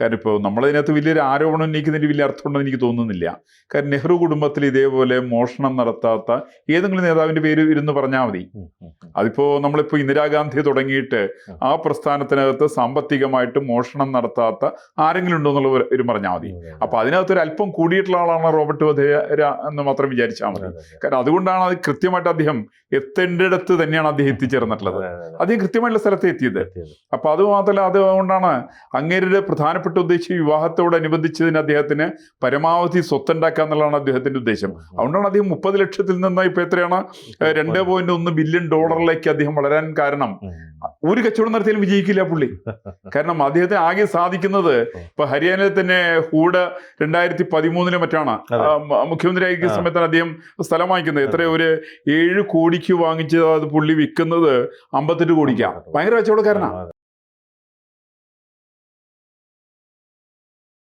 കാരണം ഇപ്പോൾ നമ്മളതിനകത്ത് വലിയൊരു ആരോപണം ഉന്നയിക്കുന്നതിന് വലിയ അർത്ഥമുണ്ടെന്ന് എനിക്ക് തോന്നുന്നില്ല. കാരണം നെഹ്റു കുടുംബത്തിൽ ഇതേപോലെ മോഷണം നടത്താത്ത ഏതെങ്കിലും നേതാവിന്റെ പേര് ഇരുന്ന് പറഞ്ഞാൽ മതി. അതിപ്പോൾ നമ്മളിപ്പോൾ. ഇന്ദിരാഗാന്ധി തുടങ്ങിയിട്ട് ആ പ്രസ്ഥാനത്തിനകത്ത് സാമ്പത്തികമായിട്ട് മോഷണം നടത്താത്ത ആരെങ്കിലും ഉണ്ടോ എന്നുള്ള ഒരു പറഞ്ഞാൽ മതി. അപ്പോൾ അതിനകത്ത് ഒരു അല്പം കൂടിയിട്ടുള്ള ആളാണ് റോബർട്ട് വധേര എന്ന് മാത്രം വിചാരിച്ചാൽ മതി. കാരണം അതുകൊണ്ടാണ് അത് കൃത്യമായിട്ട് അദ്ദേഹം എത്തേണ്ടിടത്ത് തന്നെയാണ് അദ്ദേഹം എത്തിച്ചേർന്നിട്ടുള്ളത്. അദ്ദേഹം കൃത്യമായിട്ടുള്ള സ്ഥലത്ത് എത്തിയത്. അപ്പോൾ അപ്പൊ അത് മാത്രമല്ല അതുകൊണ്ടാണ് അങ്ങേരുടെ പ്രധാനപ്പെട്ട ഉദ്ദേശം വിവാഹത്തോടനുബന്ധിച്ചതിന് അദ്ദേഹത്തിന് പരമാവധി സ്വത്തുണ്ടാക്കുക എന്നുള്ളതാണ് അദ്ദേഹത്തിന്റെ ഉദ്ദേശം. അതുകൊണ്ടാണ് അദ്ദേഹം മുപ്പത് ലക്ഷത്തിൽ നിന്ന് ഇപ്പൊ എത്രയാണ്? രണ്ട് പോയിന്റ് ഒന്ന് ബില്യൺ ഡോളറിലേക്ക് അദ്ദേഹം വളരാൻ കാരണം. ഒരു കച്ചവടം നടത്തിയാലും വിജയിക്കില്ല പുള്ളി. കാരണം അദ്ദേഹത്തിന് ആകെ സാധിക്കുന്നത് ഇപ്പൊ ഹരിയാനയിൽ തന്നെ ഹൂഡ് രണ്ടായിരത്തി പതിമൂന്നിലെ മറ്റാണ് മുഖ്യമന്ത്രിയായിരിക്കുന്ന സമയത്താണ് അദ്ദേഹം സ്ഥലം വാങ്ങിക്കുന്നത്. എത്ര ഒരു ഏഴ് കോടിക്ക് വാങ്ങിച്ചത് അത് പുള്ളി വിൽക്കുന്നത് അമ്പത്തെട്ട് കോടിക്കാണ് ഭയങ്കര കച്ചവടക്കാരനാണ്.